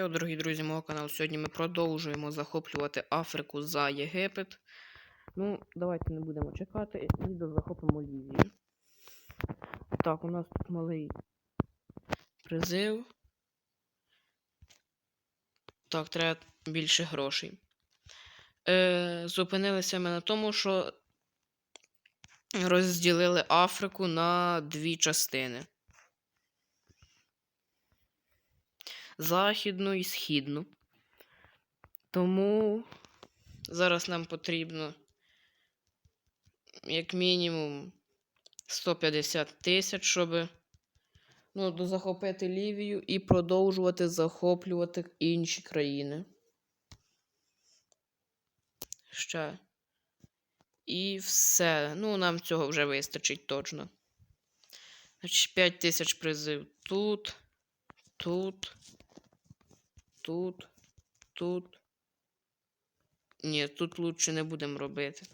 привіт, дорогі друзі мого каналу. Сьогодні ми продовжуємо захоплювати Африку за Єгипет. Ну, давайте не будемо чекати і захопимо Лівію. Так, у нас тут малий призив. Так, треба більше грошей. Е, зупинилися ми на тому, що розділили Африку на дві частини. Західну і східну. Тому зараз нам потрібно, як мінімум, 150 тисяч, щоб ну, дозахопити Лівію і продовжувати захоплювати інші країни. Ще. І все. Ну, нам цього вже вистачить точно. Значить, 5 тисяч призив тут, тут тут, тут. Ні, тут лучше не будемо робити.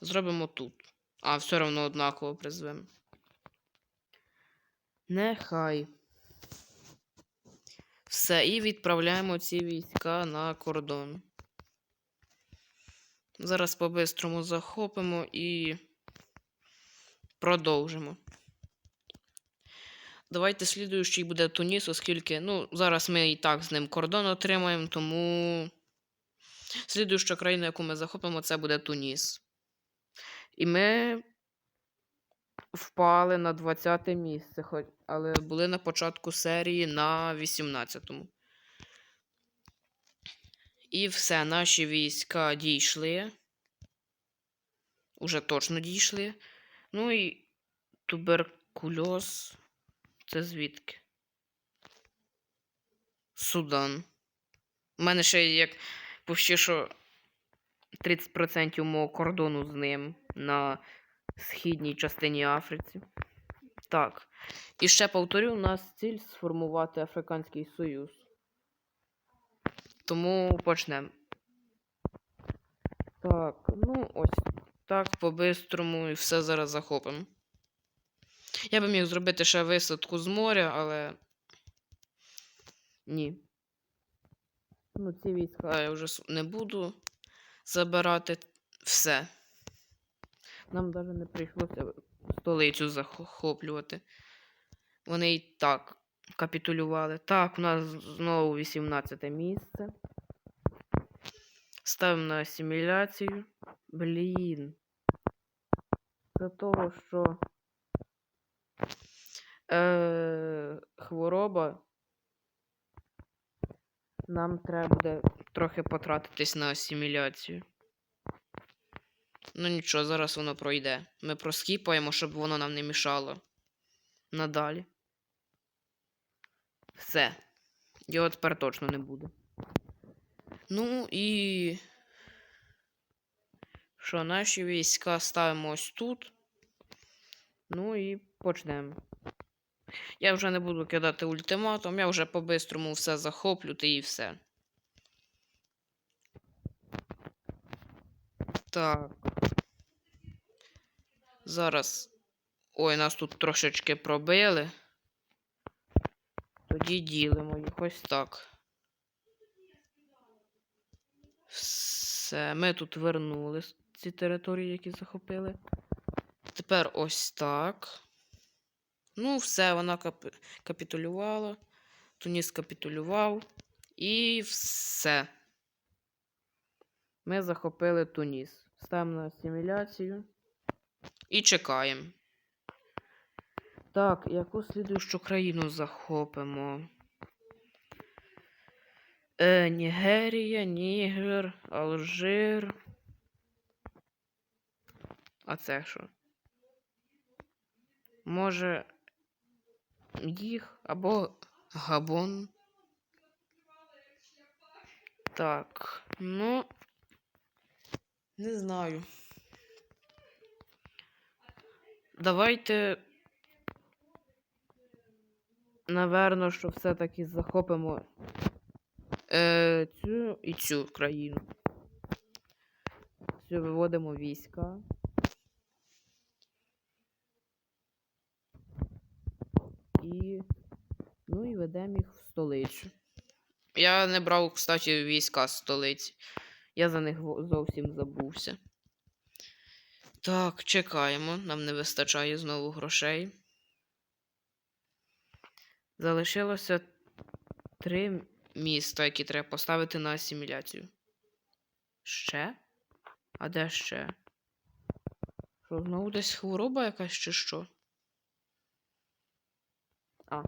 Зробимо тут. А, все одно однаково призвемо. Нехай. Все, і відправляємо ці війська на кордон. Зараз по-бистрому захопимо і продовжимо. Давайте слідуючий буде Туніс, оскільки, ну, зараз ми і так з ним кордон отримаємо, тому слідуюча країна, яку ми захопимо, це буде Туніс. І ми впали на 20 місце, хоч, але були на початку серії на 18-му. І все, наші війська дійшли. Уже точно дійшли. Ну і туберкульоз. Це звідки? Судан. У мене ще як почти що 30% мого кордону з ним на східній частині Африці. Так. І ще повторю, у нас ціль сформувати Африканський Союз. Тому почнемо. Так, ну ось так, по-бистрому і все зараз захопимо. Я би міг зробити ще висадку з моря, але. Ні. Ну, ці війська я вже не буду забирати все. Нам навіть не прийшлося столицю захоплювати. Вони і так капітулювали. Так, у нас знову 18 місце. Ставимо на асиміляцію. Блін. За того, що е, хвороба, нам треба буде трохи потратитись на асиміляцію. Ну нічого, зараз воно пройде. Ми проскіпаємо, щоб воно нам не мішало. Надалі. Все. Його тепер точно не буде. Ну і. Що, наші війська ставимо ось тут. Ну і почнемо. Я вже не буду кидати ультиматум, я вже по-бистрому все захоплю та і все. Так. Зараз. Ой, нас тут трошечки пробили. Тоді ділимо їх ось так. Все, ми тут вернули ці території, які захопили. Тепер ось так. Ну, все, вона кап... капітулювала. Туніс капітулював. І все. Ми захопили Туніс. Ставимо на асиміляцію. І чекаємо. Так, яку слідуючу країну захопимо? Е, Нігерія, Нігер, Алжир. А це що? Може їх або габон. Так, ну, не знаю. Давайте, наверно, що все-таки захопимо е, цю і цю країну. Все, виводимо війська. І ну і ведемо їх в столицю. Я не брав, кстати, війська з столиці. Я за них зовсім забувся. Так, чекаємо. Нам не вистачає знову грошей. Залишилося три міста, які треба поставити на асиміляцію. Ще? А де ще? Що, знову десь хвороба якась чи що? А.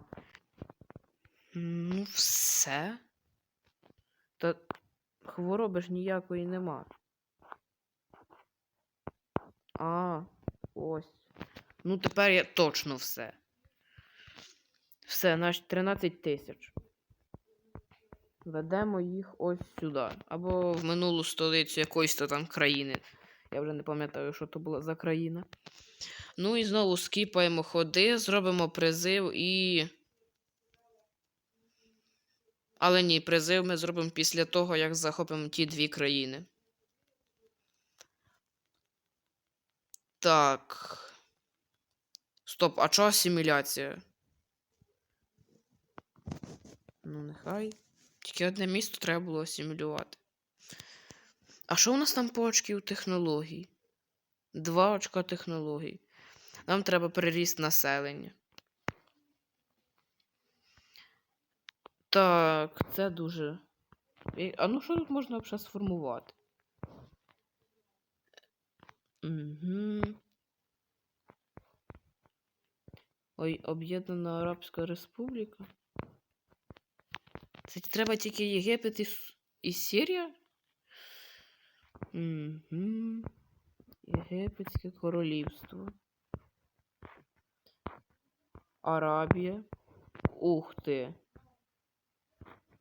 Ну, все. Та хвороби ж ніякої нема. А, ось. Ну, тепер я точно все. Все, наш 13 тисяч. Ведемо їх ось сюди. Або в минулу столицю якоїсь там країни. Я вже не пам'ятаю, що то була за країна. Ну і знову скіпаємо ходи, зробимо призив і. Але ні, призив ми зробимо після того, як захопимо ті дві країни. Так. Стоп, а чого асиміляція? Ну, нехай. Тільки одне місто треба було асимілювати. А що у нас там по очків технологій? Два очка технологій. Нам треба переріст населення. Так, це дуже. А ну що тут можна взагалі сформувати? Угу. Ой, Об'єднана Арабська Республіка. Це треба тільки Єгипет і, і Сирія? Угу. Єгипетське королівство. Арабія. Ух ти.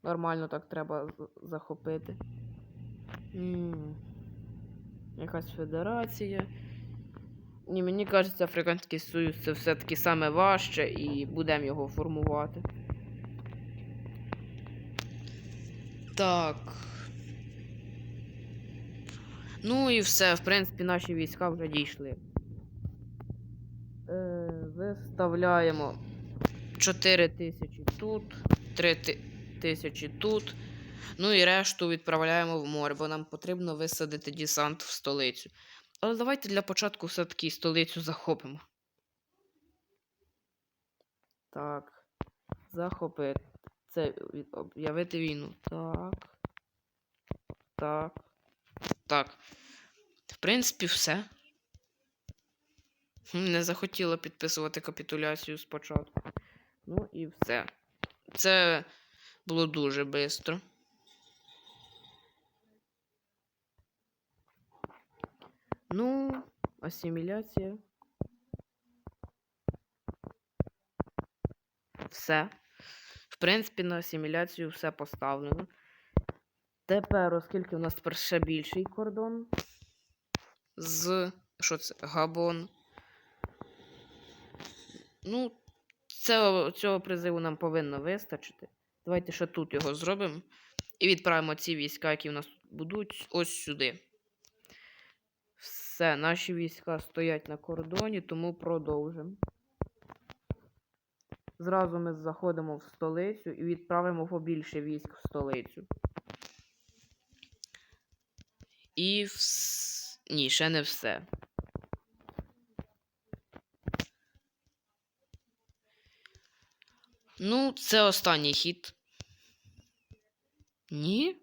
Нормально так треба захопити. М, Якась федерація. Ні, мені кажеться, Африканський Союз це все-таки саме важче і будемо його формувати. Так. Ну і все, в принципі, наші війська вже дійшли. Виставляємо 4 тисячі тут, 3 тисячі тут. Ну і решту відправляємо в море, бо нам потрібно висадити десант в столицю. Але давайте для початку все-таки столицю захопимо. Так. Захопити. Це об'явити війну. Так. Так. Так. В принципі, все. Не захотіла підписувати капітуляцію спочатку. Ну і все. Це було дуже швидко. Ну, асиміляція. Все. В принципі, на асиміляцію все поставлено. Тепер, оскільки у нас тепер ще більший кордон з. Що це? Габон. Ну, цього, цього призиву нам повинно вистачити. Давайте ще тут його зробимо. І відправимо ці війська, які у нас будуть, ось сюди. Все, наші війська стоять на кордоні, тому продовжимо. Зразу ми заходимо в столицю і відправимо побільше військ в столицю. І вс... Ні, ще не все. Ну, це останній хід. Ні?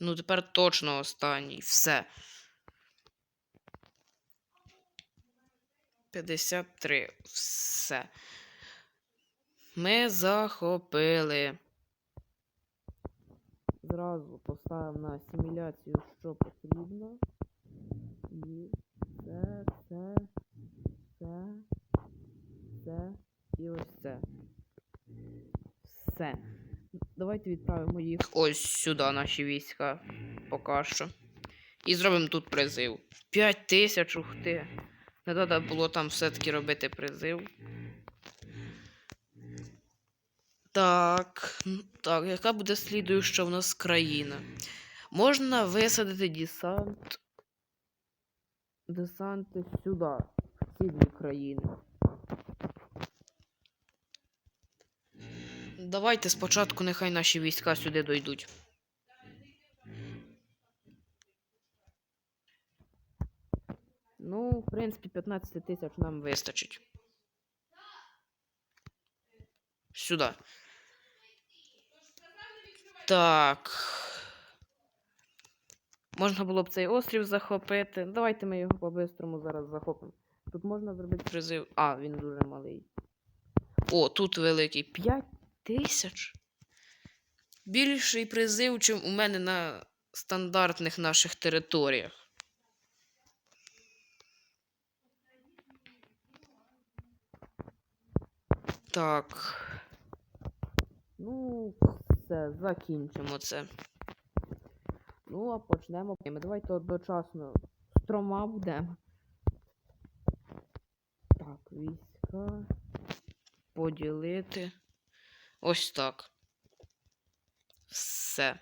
Ну, тепер точно останній. Все. 53. Все. Ми захопили. Зразу поставимо на асиміляцію, що потрібно. І це, це, це, це і ось це. Все. Давайте відправимо їх ось сюди, наші війська. Поки що. І зробимо тут призив. 5 тисяч, ух. Не треба було там все-таки робити призив. Так. Так, яка буде слідуюча в нас країна? Можна висадити десант. Десанти сюди, в ці дві країни. Давайте спочатку нехай наші війська сюди дойдуть. Ну, в принципі, 15 тисяч нам вистачить. Сюди. Так. Можна було б цей острів захопити. Давайте ми його по-бистрому зараз захопимо. Тут можна зробити призив. А, він дуже малий. О, тут великий. 5 тисяч. Більший призив, чим у мене на стандартних наших територіях. Так. Ну, все, закінчимо це. Ну, а почнемо. Давайте одночасно з трьома будемо. Так, війська. Поділити. Ось так. Все.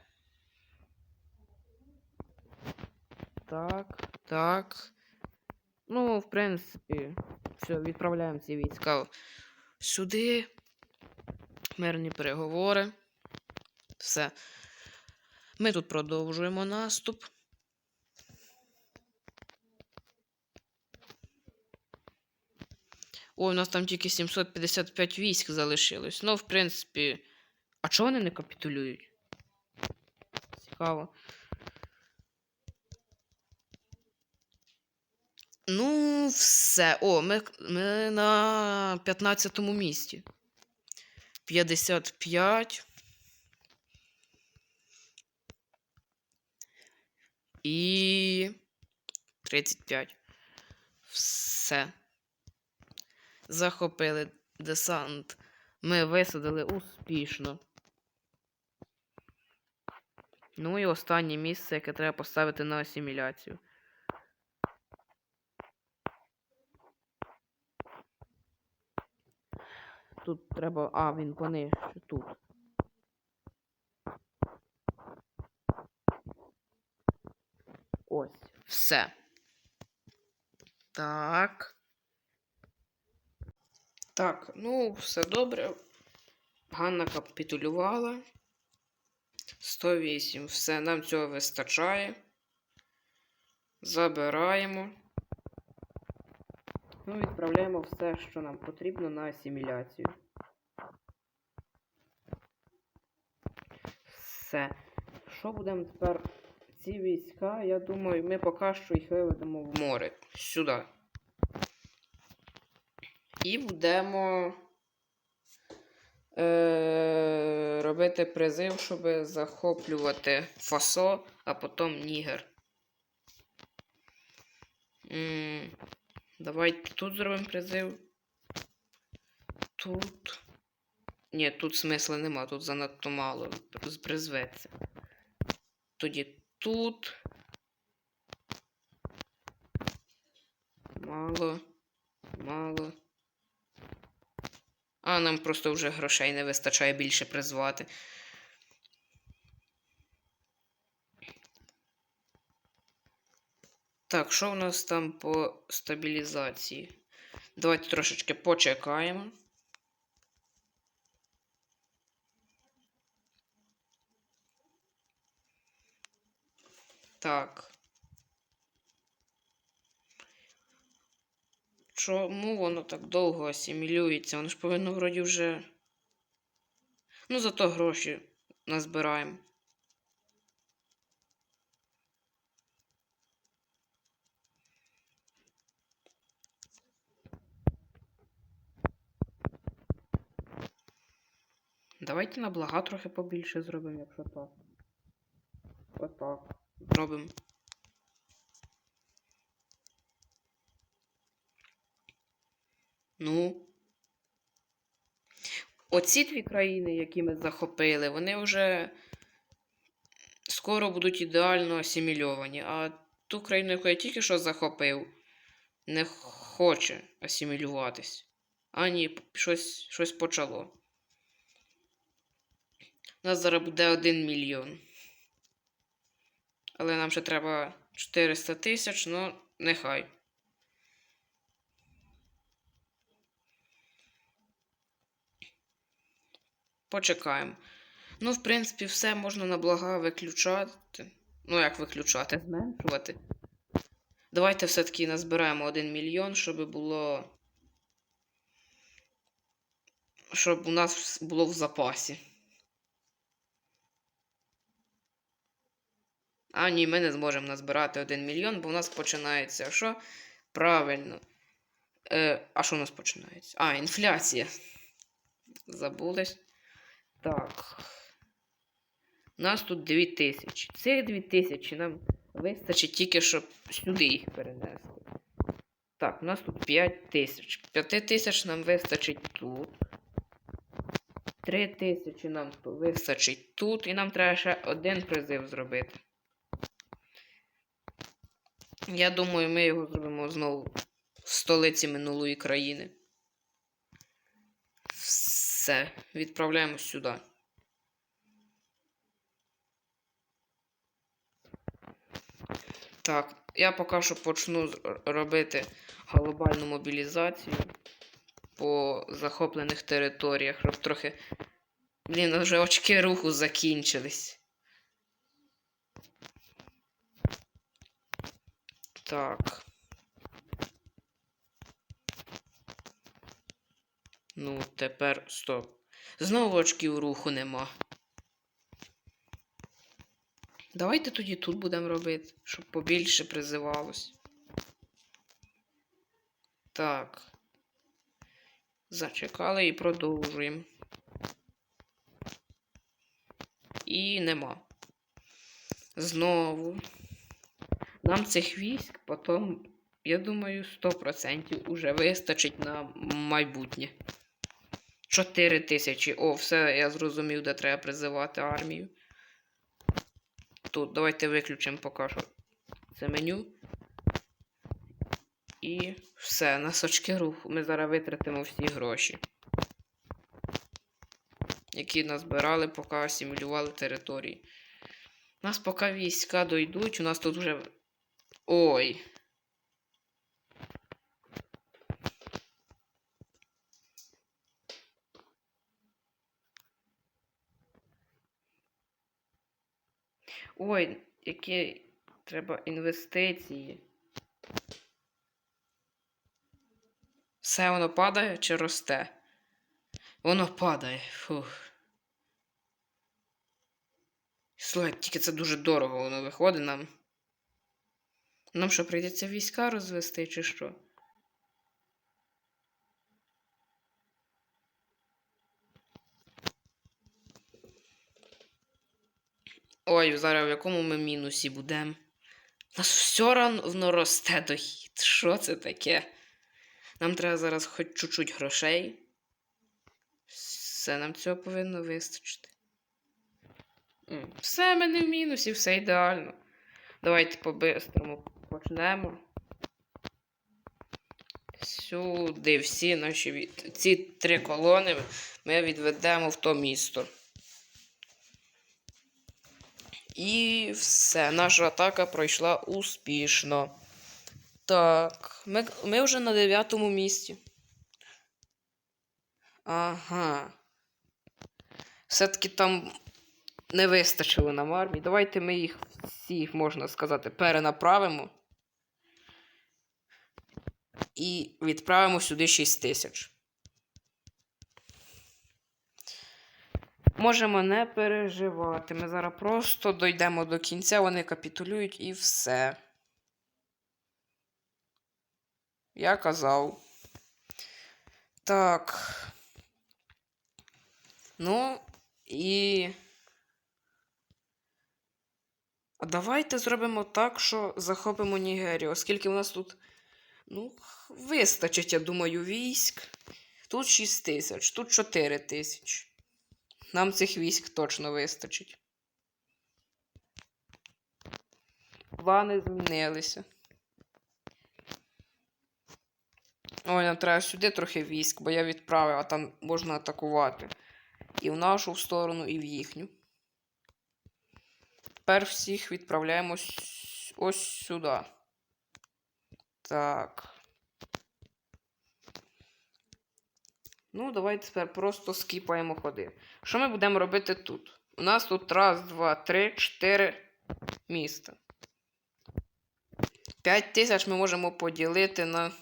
Так, так. Ну, в принципі, все, відправляємо ці війська сюди. Мирні переговори. Все. Ми тут продовжуємо наступ. Ой, у нас там тільки 755 військ залишилось. Ну, в принципі. А чого вони не капітулюють? Цікаво. Ну, все. О, ми, ми на 15 місці. 55. І 35. Все. Захопили десант. Ми висадили успішно. Ну і останнє місце, яке треба поставити на асиміляцію. Тут треба. А, він понижче тут. Ось. Все. Так. Так, ну, все добре. Ганна капітулювала. 108. Все, нам цього вистачає. Забираємо. Ну, відправляємо все, що нам потрібно на асиміляцію. Все. Що будемо тепер? Ці війська, я думаю, ми поки що їх виведемо в море. Сюди. І будемо е- робити призив, щоб захоплювати Фасо, а потім Нігер. М Давайте тут зробимо призив. Тут. Ні, тут смисла нема, тут занадто мало призветься. Тоді тут. Мало. Мало. А нам просто вже грошей не вистачає більше призвати. Так, що в нас там по стабілізації? Давайте трошечки почекаємо. Так. Чому воно так довго асимілюється? Воно ж повинно вроді вже. Ну, зато гроші назбираємо. Давайте на блага трохи побільше зробимо, якщо так. Отак. Зробимо. Ну. Оці дві країни, які ми захопили, вони вже скоро будуть ідеально асимільовані. А ту країну, яку я тільки що захопив, не хоче асимілюватись. А ні, щось, щось почало. У нас зараз буде 1 мільйон. Але нам ще треба 400 тисяч, ну, нехай. Почекаємо. Ну, в принципі, все можна на блага виключати. Ну, як виключати? Зменшувати. Давайте все-таки назбираємо 1 мільйон, щоб було. Щоб у нас було в запасі. А ні, ми не зможемо назбирати 1 мільйон, бо у нас починається що? Правильно. Е, а що у нас починається? А, інфляція. Забулись. Так. У нас тут 2000. Цих 2000 нам вистачить тільки, щоб сюди їх перенести. Так, у нас тут 5000. 5000 нам вистачить тут. 3000 нам вистачить тут. І нам треба ще один призив зробити. Я думаю, ми його зробимо знову в столиці минулої країни. Все, відправляємо сюди. Так, я поки що почну робити глобальну мобілізацію по захоплених територіях, трохи. Блін, вже очки руху закінчились. Так. Ну, тепер стоп. Знову очків руху нема. Давайте тоді тут будемо робити, щоб побільше призивалось. Так. Зачекали і продовжуємо. І нема. Знову. Нам цих військ потім, я думаю, 100% уже вистачить на майбутнє. 4 тисячі. О, все, я зрозумів, де треба призивати армію. Тут давайте виключимо поки що це меню. І все, на сочки руху. Ми зараз витратимо всі гроші. Які назбирали, поки асимілювали території. У нас поки війська дойдуть, у нас тут вже. Ой. Ой, які треба інвестиції. Все воно падає чи росте? Воно падає. Фух. Слухай, тільки це дуже дорого воно виходить нам. Нам що, прийдеться війська розвести, чи що? Ой, зараз в якому ми мінусі будемо? Нас все равно росте дохід. Що це таке? Нам треба зараз хоч чуть-чуть грошей. Все нам цього повинно вистачити. Все, ми не в мінусі, все ідеально. Давайте по-бистрому почнемо. Сюди всі наші від... ці три колони ми відведемо в то місто. І все, наша атака пройшла успішно. Так, ми, ми вже на дев'ятому місці. Ага. Все-таки там не вистачило нам армії. Давайте ми їх всіх, можна сказати, перенаправимо. І відправимо сюди 6 тисяч. Можемо не переживати. Ми зараз просто дійдемо до кінця, вони капітулюють і все. Я казав. Так. Ну, і. А давайте зробимо так, що захопимо Нігерію, оскільки у нас тут. Ну, вистачить, я думаю, військ. Тут 6 тисяч, тут 4 тисячі. Нам цих військ точно вистачить. Плани змінилися. Ой, нам треба сюди трохи військ, бо я відправив, а там можна атакувати. І в нашу сторону, і в їхню. Тепер всіх відправляємо ось сюди. Так. Ну, давайте тепер просто скіпаємо ходи. Що ми будемо робити тут? У нас тут раз, два, три, чотири міста. 5 тисяч ми можемо поділити на.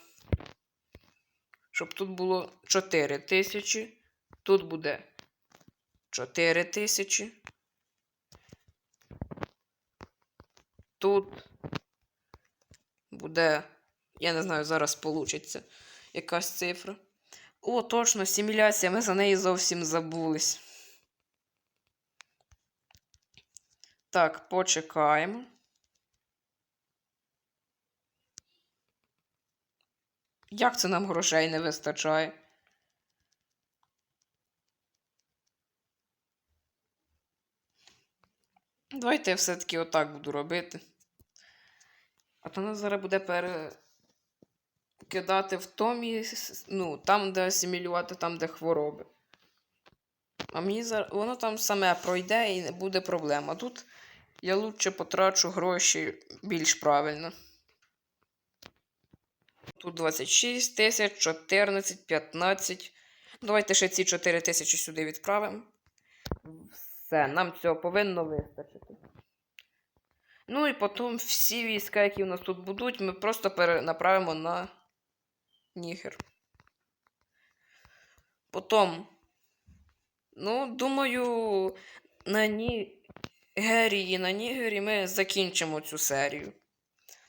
Щоб тут було 4 тисячі. Тут буде 4 тисячі. Тут буде. Я не знаю, зараз получиться якась цифра. О, точно, симуляція, ми за неї зовсім забулись. Так, почекаємо. Як це нам грошей не вистачає? Давайте я все-таки отак буду робити. А то нас зараз буде перекидати в томі, ну, там, де асимілювати, там, де хвороби. А мені зараз воно там саме пройде і не буде проблем. А тут я лучше потрачу гроші більш правильно. Тут 26 тисяч, 14, 15. Давайте ще ці 4 тисячі сюди відправимо. Все, нам цього повинно вистачити. Ну і потім всі війська, які в нас тут будуть, ми просто перенаправимо на Нігер. Потім, ну, думаю, на Нігері і на Нігері ми закінчимо цю серію.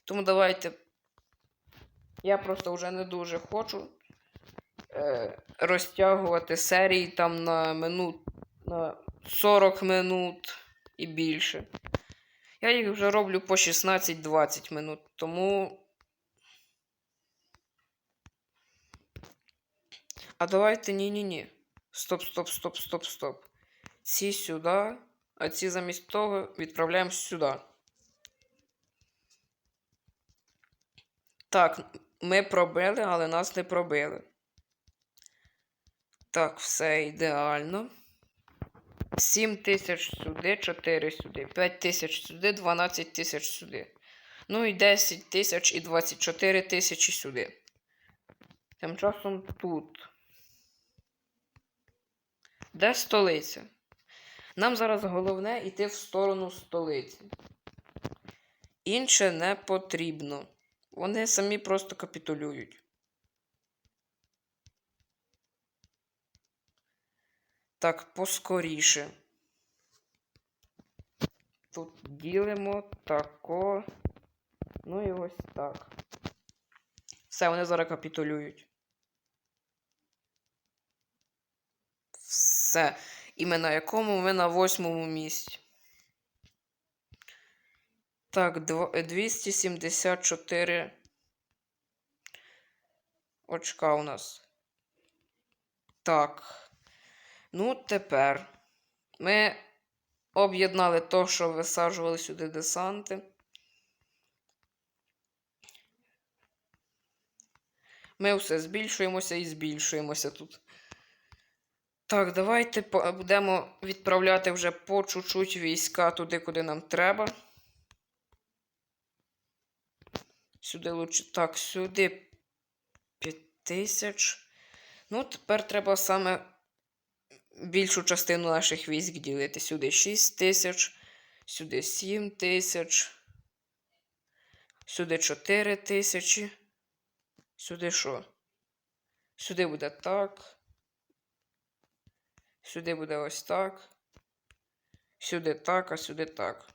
Тому давайте. Я просто вже не дуже хочу е, розтягувати серії там на минут на 40 минут і більше. Я їх вже роблю по 16-20 минут, тому. А давайте ні-ні-ні. Стоп, стоп, стоп, стоп, стоп. Ці сюди, а ці замість того відправляємо сюди. Так, ми пробили, але нас не пробили. Так, все ідеально. 7 тисяч сюди, 4 сюди, 5 тисяч сюди, 12 тисяч сюди. Ну і 10 тисяч і 24 тисячі сюди. Тим часом тут. Де столиця? Нам зараз головне йти в сторону столиці. Інше не потрібно. Вони самі просто капітулюють. Так, поскоріше. Тут ділимо тако. Ну і ось так. Все, вони зараз капітулюють. Все. І ми на якому? Ми на восьмому місці. Так, 274 очка у нас. Так. Ну, тепер ми об'єднали то, що висаджували сюди десанти. Ми все збільшуємося і збільшуємося тут. Так, давайте будемо відправляти вже по чуть-чуть війська туди, куди нам треба. Сюди лучше. Так, сюди 5000. Ну, тепер треба саме більшу частину наших військ ділити. Сюди 6 тисяч, сюди 7 тисяч, сюди 4 тисячі. Сюди що? Сюди буде так. Сюди буде ось так. Сюди так, а сюди так.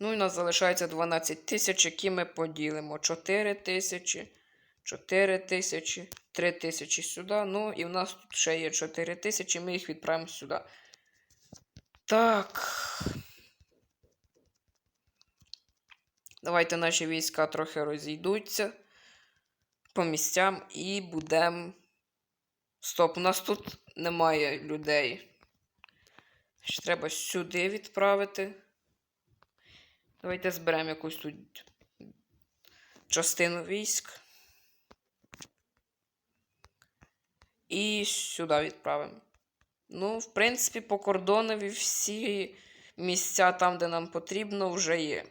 Ну і у нас залишається 12 тисяч, які ми поділимо. 4 тисячі, 4 тисячі, 3 тисячі сюди. Ну, і в нас тут ще є 4 тисячі, ми їх відправимо сюди. Так. Давайте наші війська трохи розійдуться по місцям і будемо. Стоп, у нас тут немає людей. Ще треба сюди відправити. Давайте зберемо якусь тут частину військ. І сюди відправимо. Ну, в принципі, по кордонові всі місця там, де нам потрібно, вже є.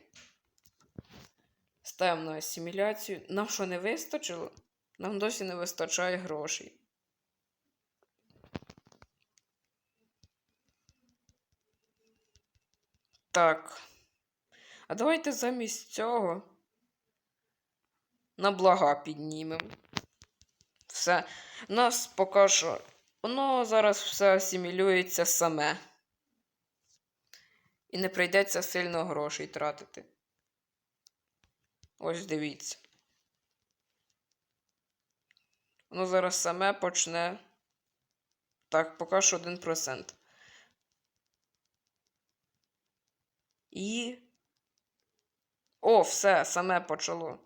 Ставимо на асиміляцію. Нам що не вистачило? Нам досі не вистачає грошей. Так. А давайте замість цього на блага піднімемо. Все. У нас поки що. Воно зараз все асимілюється саме. І не прийдеться сильно грошей тратити. Ось дивіться. Воно зараз саме почне. Так, поки що 1%. І. О, все, саме почало.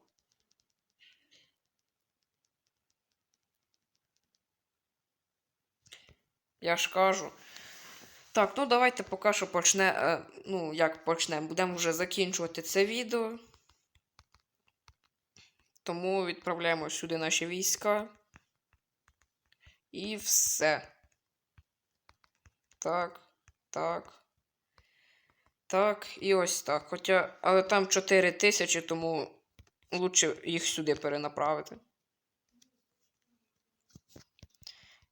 Я ж кажу. Так, ну давайте поки що почне. Е, ну, як почнемо, будемо вже закінчувати це відео. Тому відправляємо сюди наші війська. І все. Так, так. Так, і ось так. Хоча, але там 4 тисячі, тому лучше їх сюди перенаправити.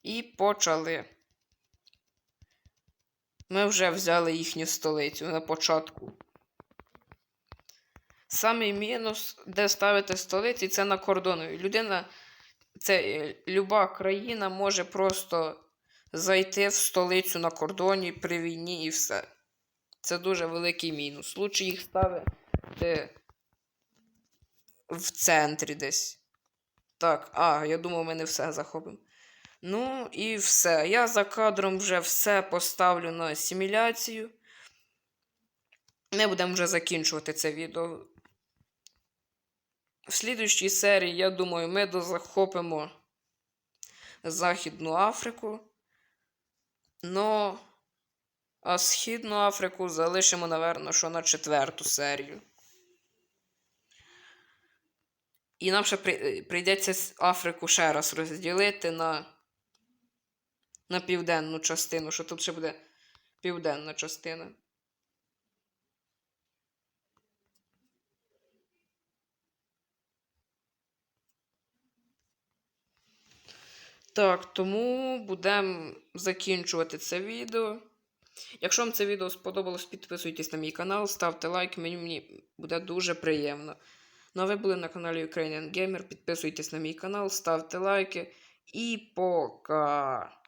І почали. Ми вже взяли їхню столицю на початку. Самий мінус, де ставити столиці, це на кордонові. Людина, це е, люба країна може просто зайти в столицю на кордоні при війні і все. Це дуже великий мінус. Лучше їх ставити в центрі десь. Так, а, я думав, ми не все захопимо. Ну і все. Я за кадром вже все поставлю на асиміляцію. Ми будемо вже закінчувати це відео. В слідущій серії, я думаю, ми дозахопимо Західну Африку. Но а Східну Африку залишимо, напевно, що на четверту серію. І нам ще при- прийдеться Африку ще раз розділити на, на південну частину, що тут ще буде південна частина. Так, тому будемо закінчувати це відео. Якщо вам це відео сподобалось, підписуйтесь на мій канал, ставте лайк, мені, буде дуже приємно. Ну а ви були на каналі Ukrainian Gamer, підписуйтесь на мій канал, ставте лайки і пока!